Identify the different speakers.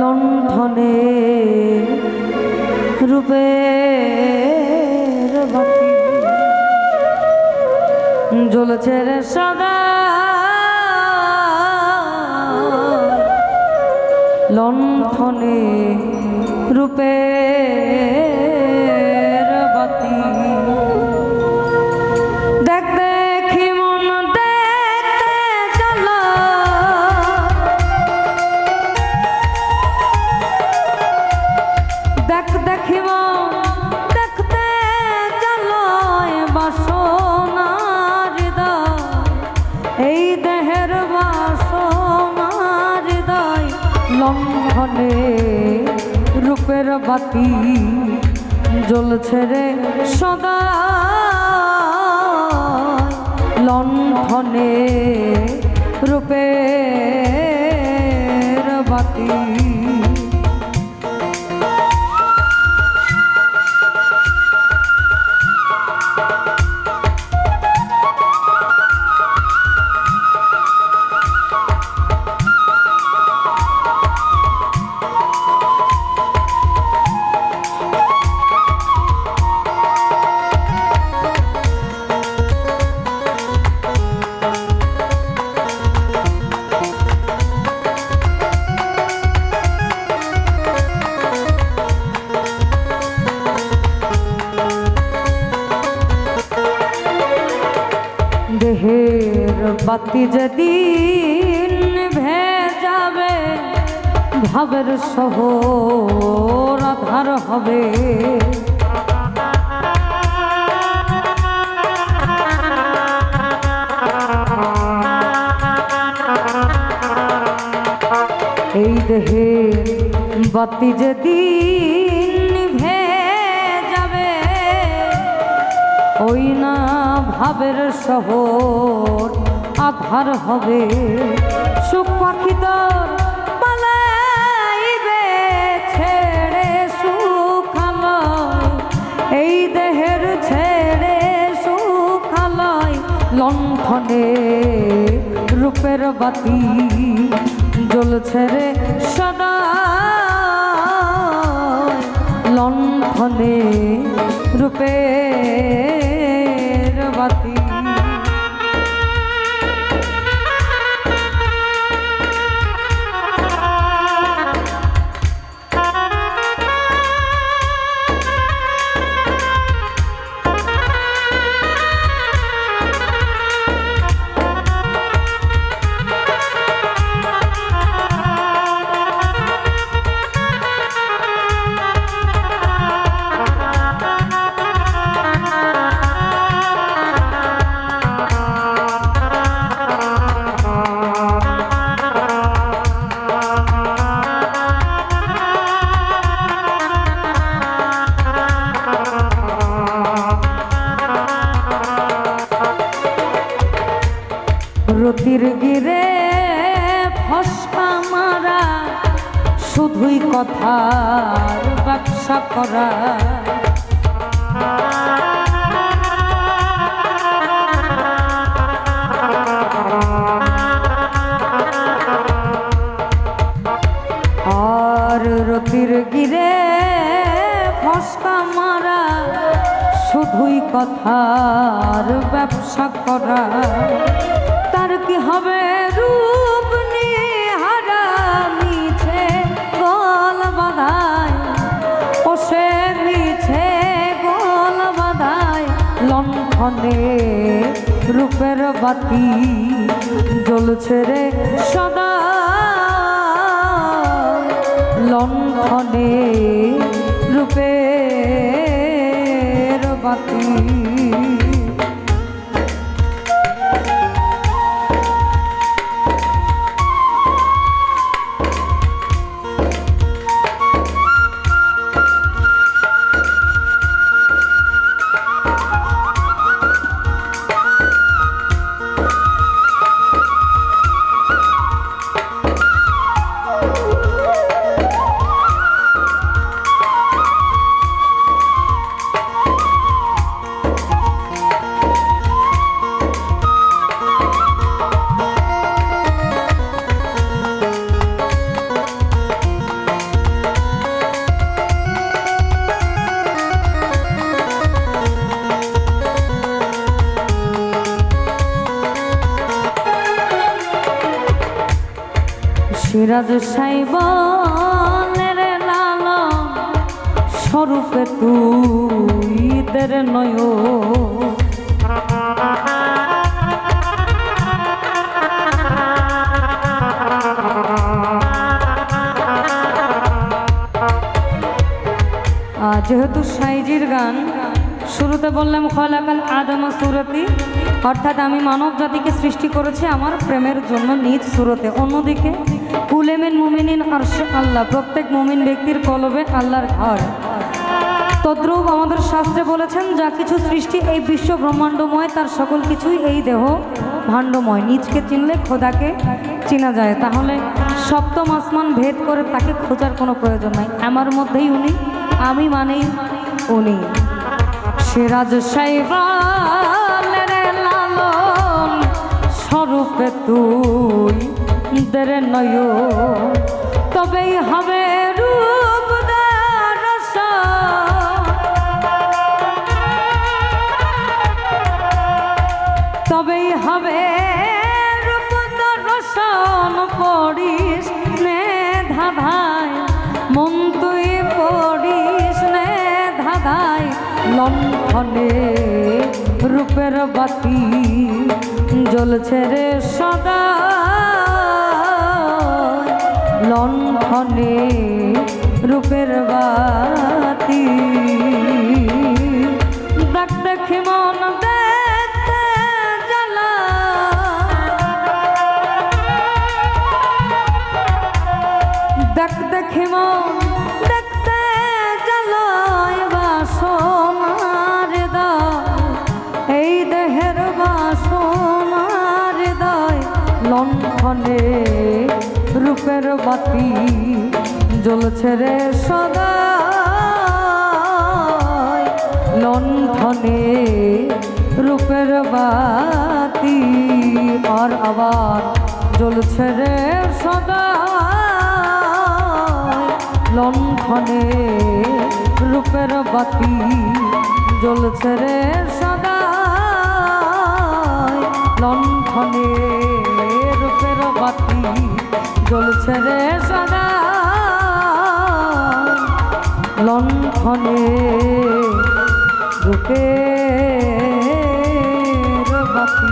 Speaker 1: লণ্ঠনে রূপে জ্বলছে রে সদা। লণ্ঠনে রূপের দেখিব, দেখতে চলো বাসনা হৃদয়। এই দেহের বাসনা হৃদয় লঙ্ঘনে রূপের বাতি জ্বলছে রে সদা লণ্ঠনে রূপের বাতি দেহের বাতি যেদিন ভেজাবে ভাবের শহর আধার হবে। এই দেহের বাতি যেদিন ওই না ভাবের শহর, আধার হবে। সুখ পাখি তোর পালাইবে ছেড়ে সুখালয়। এই দেহের ছেড়ে সুখালয়, লণ্ঠনে রূপের বাতি জ্বলছে রে সদা লণ্ঠনে রূপের বাতি রতির গিরে ফসকা মারা, শুধুই কথার ব্যবসা করা। আর রতির গিরে ফসকা মারা, শুধুই কথার ব্যবসা করা। হবে রূপ নিয়ে হারা মিছে গল বাধায় ও সে মিছে গল বাধায় লণ্ঠনে রূপের বাতি জ্বলছে রে সদা। লণ্ঠনে রূপের বাতি সিরাজ সাইবনের লাল স্বরূপে তুই দের নয় যেহেতু সাইজির গান শুরুতে বললাম, খলাকাল আদমা সুরতি। অর্থাৎ আমি মানব জাতিকে সৃষ্টি করেছি আমার প্রেমের জন্য নিজ সুরতে। অন্যদিকে কুলেমেন মুমিনিন আরশ আল্লাহ, প্রত্যেক মুমিন ব্যক্তির কলবে আল্লাহর ঘর। তদ্রূপ আমাদের শাস্ত্রে বলেছেন, যা কিছু সৃষ্টি এই বিশ্ব ব্রহ্মাণ্ডময়, তার সকল কিছুই এই দেহ ভাণ্ডময়। নিজকে চিনলে খোদাকে চেনা যায়। তাহলে সপ্তম আসমান ভেদ করে তাকে খোঁজার কোনো প্রয়োজন নাই। আমার মধ্যেই উনি, আমি মানেই উনি। সিরাজ সাইবালের লালন স্বরূপে তুই দের নয় তবেই হবে তবেই হবে রূপ দর্শন পড়িস লণ্ঠনে রূপের বাতি জ্বলছে রে সদা। লণ্ঠনে রূপের বাতি লণ্ঠনে রূপের বাতি জ্বলছে রে সদা লণ্ঠনে রূপের বাতি আর আবার জ্বলছে রে সদা লণ্ঠনে রূপের বাতি জ্বলছে রে সদা লণ্ঠনে রূপের বাতি জ্বলছে রে সদা লণ্ঠনে। রূপে বাতি।